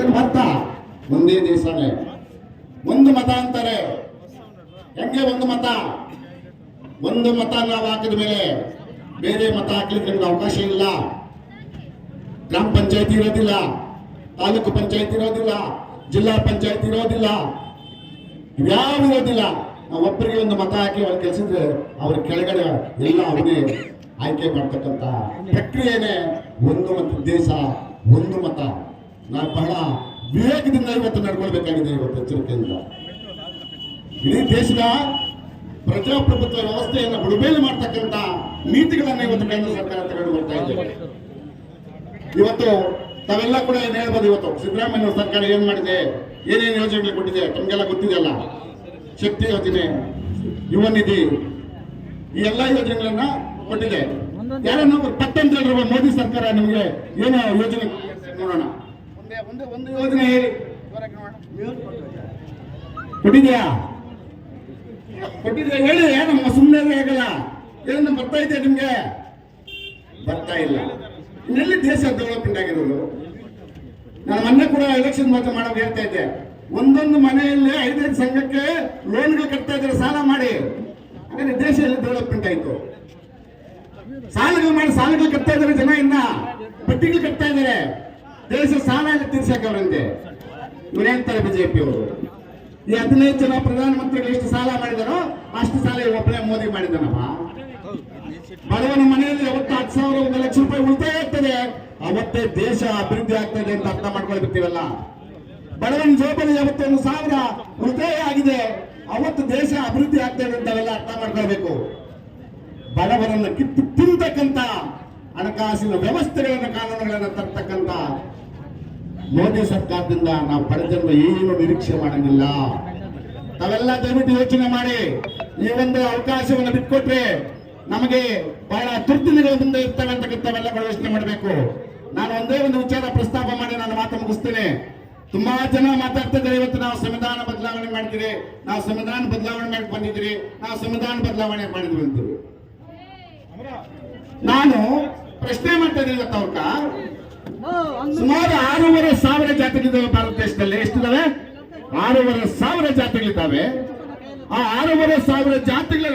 ಇದನ್ನ ಮತ ಒಂದೇ ದೇಶನೇ. ಒಂದು ಮತ ಅಂತಾರೆ. ಹೆಂಗೆ ಒಂದು ಮತ? ಒಂದು ಮತ ನಾವು ಹಾಕಿದ ಮೇಲೆ ಬೇರೆ ಮತ ಹಾಕ್ಲಿಕ್ಕೆ ನಿಮ್ಗೆ ಅವಕಾಶ ಇಲ್ಲ. ಗ್ರಾಮ ಪಂಚಾಯತಿ ಇರೋದಿಲ್ಲ, ತಾಲೂಕು ಪಂಚಾಯತಿ ಇರೋದಿಲ್ಲ, ಜಿಲ್ಲಾ ಪಂಚಾಯತಿ ಇರೋದಿಲ್ಲ. ಯಾವ ಇರೋದಿಲ್ಲ. ನಾವು ಒಬ್ಬರಿಗೆ ಒಂದು ಮತ ಹಾಕಿ ಅವ್ರು ಕೆಲಸಿದ್ರೆ ಅವ್ರ ಕೆಳಗಡೆ ಎಲ್ಲ ಅವನೇ ಆಯ್ಕೆ ಮಾಡ್ತಕ್ಕಂತ ಪ್ರಕ್ರಿಯೆನೇ ಒಂದು ಮತ, ದೇಶ ಒಂದು ಮತ. ನಾವು ಬಹಳ ವಿವೇಕದಿಂದ ಇವತ್ತು ನಡ್ಕೊಳ್ಬೇಕಾಗಿದೆ ಇವತ್ತು ಎಚ್ಚರಿಕೆಯಿಂದ. ಇಡೀ ದೇಶದ ಪ್ರಜಾಪ್ರಭುತ್ವ ವ್ಯವಸ್ಥೆಯನ್ನು ಬುಡಬೇಲಿ ಮಾಡ್ತಕ್ಕಂಥ ನೀತಿಗಳನ್ನ ಇವತ್ತು ಕೇಂದ್ರ ಸರ್ಕಾರ ತಗೊಂಡು ಬರ್ತಾ ಇದೆ. ಇವತ್ತು ತಾವೆಲ್ಲ ಕೂಡ ಏನ್ ಹೇಳ್ಬೋದು ಇವತ್ತು? ಸಿದ್ದರಾಮಯ್ಯ ಸರ್ಕಾರ ಏನ್ ಮಾಡಿದೆ? ಏನೇನು ಯೋಜನೆಗಳು ಕೊಟ್ಟಿದೆ? ತಮಗೆಲ್ಲ ಗೊತ್ತಿದೆಯಲ್ಲ? ಶಕ್ತಿ ಯೋಜನೆ, ಯುವ ನಿಧಿ, ಈ ಎಲ್ಲ ಯೋಜನೆಗಳನ್ನ ಕೊಟ್ಟಿದೆ. ಯಾರನ್ನ ಪಟ್ಟಂತ ಮೋದಿ ಸರ್ಕಾರ ನಿಮಗೆ ಏನೋ ಯೋಜನೆ ನೋಡೋಣ? ಒಂದೇ ಒಂದು ಯೋಜನೆ ಹೇಳಿ. ಕೊಟ್ಟಿದ್ಯಾ? ಕೊಟ್ಟಿದ್ರೆ ಹೇಳಿ ನಮ್ಮ ಸುಮ್ಮನೆ ಆಗಲ್ಲ ಏನನ್ನ ಬರ್ತಾ ಇದೆ ನಿಮ್ಗೆ? ಬರ್ತಾ ಇಲ್ಲ. ಇನ್ನೆಲ್ಲಿ ದೇಶ ಡೆವಲಪ್ಮೆಂಟ್ ಆಗಿರೋದು? ನಾನು ಮೊನ್ನೆ ಕೂಡ ಎಲೆಕ್ಷನ್ ಮಾತ್ರ ಮಾಡೋದು ಹೇಳ್ತಾ ಇದ್ದೆ. ಒಂದೊಂದು ಮನೆಯಲ್ಲಿ ಐದೈದು ಸಂಘಕ್ಕೆ ಲೋನ್ಗಳು ಕಟ್ತಾ ಇದ್ದಾರೆ ಸಾಲ ಮಾಡಿ. ಹಾಗಾದ್ರೆ ದೇಶ ಎಲ್ಲಿ ಡೆವಲಪ್ಮೆಂಟ್ ಆಯ್ತು? ಸಾಲಗಳು ಮಾಡಿ ಸಾಲಗಳು ಕಟ್ತಾ ಇದ್ದಾರೆ ಜನ ಇನ್ನ. ಪಟ್ಟಿಗಳು ಕಟ್ತಾ ಇದ್ದಾರೆ. ದೇಶ ಸಾಲ ಎಲ್ಲ ತೀರ್ಸಕ್ಕೆ ಅವರಂತೆ. ಇವ್ರು ಹೇಳ್ತಾರೆ ಬಿಜೆಪಿ ಅವರು. ಈ ಹದಿನೈದು ಜನ ಪ್ರಧಾನಮಂತ್ರಿಗಳು ಎಷ್ಟು ಸಾಲ ಮಾಡಿದಾರೋ ಅಷ್ಟು ಸಾಲ ಒಬ್ಬನೇ ಮೋದಿ ಮಾಡಿದಾನಪ್ಪ ಬಡವನ ಮನೆಯಲ್ಲಿ ಯಾವತ್ತು ಹತ್ತು ಸಾವಿರ, ಒಂದು ಲಕ್ಷ ರೂಪಾಯಿ ಉಳಿತಾಯ ಆಗ್ತದೆ. ಅವತ್ತೇ ದೇಶ ಅಭಿವೃದ್ಧಿ ಆಗ್ತದೆ ಅಂತ ಅರ್ಥ ಮಾಡ್ಕೊಳ್ಬಿಡ್ತೀವಲ್ಲ ಬಡವನ ಜೋಬಲ್ಲಿ ಯಾವತ್ತು ಒಂದು ಸಾವಿರ ಉಳಿತಾಯ ಆಗಿದೆ. ಅವತ್ತು ದೇಶ ಅಭಿವೃದ್ಧಿ ಆಗ್ತದೆ ಅಂತ ಅವೆಲ್ಲ ಅರ್ಥ ಮಾಡ್ಕೊಳ್ಬೇಕು. ಬಡವರನ್ನ ಕಿತ್ತು ತಿಂತಕ್ಕಂತ ಹಣಕಾಸಿನ ವ್ಯವಸ್ಥೆಗಳನ್ನ ಕಾನೂನುಗಳನ್ನ ತರ್ತಕ್ಕಂತ ಮೋದಿ ಸರ್ಕಾರದಿಂದ ನಾವು ಪಡೆದನ್ನು ಏನು ನಿರೀಕ್ಷೆ ಮಾಡಂಗಿಲ್ಲ. ತಾವೆಲ್ಲ ದಯವಿಟ್ಟು ಯೋಚನೆ ಮಾಡಿ. ಈ ಒಂದು ಅವಕಾಶವನ್ನು ಬಿಟ್ಕೊಟ್ರೆ ನಮಗೆ ಬಹಳ ದುರ್ದಿನಗಳ ಮುಂದೆ ಇರ್ತವೆ ಅಂತಕ್ಕಂಥವೆಲ್ಲ ಯೋಚನೆ ಮಾಡಬೇಕು. ನಾನು ಒಂದೇ ಒಂದು ವಿಚಾರ ಪ್ರಸ್ತಾಪ ಮಾಡಿ ನಾನು ಮಾತು ಮುಗಿಸ್ತೇನೆ. ತುಂಬಾ ಜನ ಮಾತಾಡ್ತಾ ಇದ್ದಾರೆ ಇವತ್ತು ನಾವು ಸಂವಿಧಾನ ಬದಲಾವಣೆ ಮಾಡಿದಿರಿ ನಾವು ಸಂವಿಧಾನ ಬದಲಾವಣೆ ಮಾಡಿ ಬಂದಿದ್ರಿ ನಾವು ಸಂವಿಧಾನ ಬದಲಾವಣೆ ಮಾಡಿದ್ವಿ ಅಂತ ನಾನು ಪ್ರಶ್ನೆ ಮಾಡ್ತಾ ಇದ್ದೀನಿ ಅವ್ಕ ಸುಮಾರು ಆರೂವರೆ ಸಾವಿರ ಜಾತಿಗಳಿದ್ದಾವೆ ಭಾರತ ದೇಶದಲ್ಲಿ. ಎಷ್ಟಿದಾವೆ ಆರೂವರೆ ಸಾವಿರ ಜಾತಿಗಳಿದ್ದಾವೆ. ಆ ಆರೂವರೆ ಸಾವಿರ ಜಾತಿಗಳ